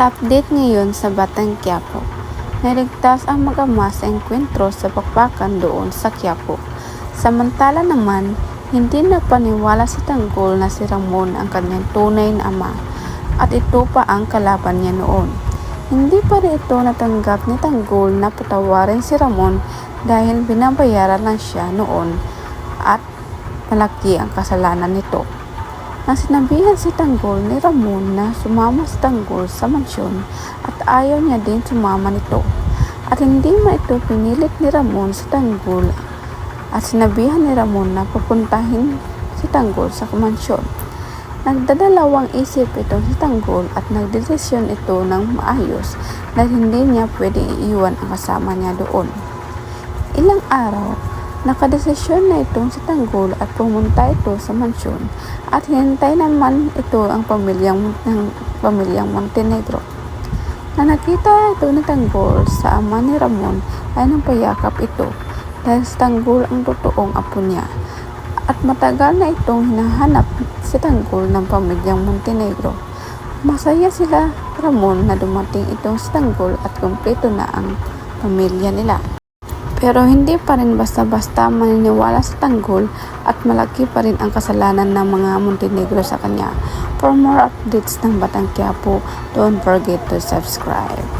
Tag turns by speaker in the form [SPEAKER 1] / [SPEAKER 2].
[SPEAKER 1] Sa update ngayon sa Batang Quiapo, naligtas ang mag-ama sa engkwentro sa pakpakan doon sa Quiapo. Samantala naman, hindi na paniwala si Tanggol na si Ramon ang kanyang tunay na ama at ito pa ang kalaban niya noon. Hindi pa rin ito natanggap ni Tanggol na patawarin si Ramon dahil binabayaran lang siya noon at malaki ang kasalanan nito. Nang sinabihan si Tanggol ni Ramon na sumama si Tanggol sa mansyon at ayaw niya din sumama nito. At hindi man ito pinilit ni Ramon si Tanggol at sinabihan ni Ramon na pupuntahin si Tanggol sa mansyon. Nagdadalawang isip ito si Tanggol at nagdesisyon ito ng maayos na hindi niya pwedeng iiwan ang kasama niya doon. Ilang araw, nakadesisyon na itong si Tanggol at pumunta ito sa mansyon at hinintay naman ito ang pamilyang ng pamilyang Montenegro. Na nakita ito ni Tanggol sa ama ni Ramon ay nang payakap ito dahil si Tanggol ang totoong apo niya at matagal na itong hinahanap si Tanggol ng pamilyang Montenegro. Masaya sila Ramon na dumating itong si Tanggol at kumpleto na ang pamilya nila. Pero hindi pa rin basta-basta maniniwala sa Tanggol at malaki pa rin ang kasalanan ng mga Montenegro sa kanya. For more updates ng Batang Quiapo, don't forget to subscribe.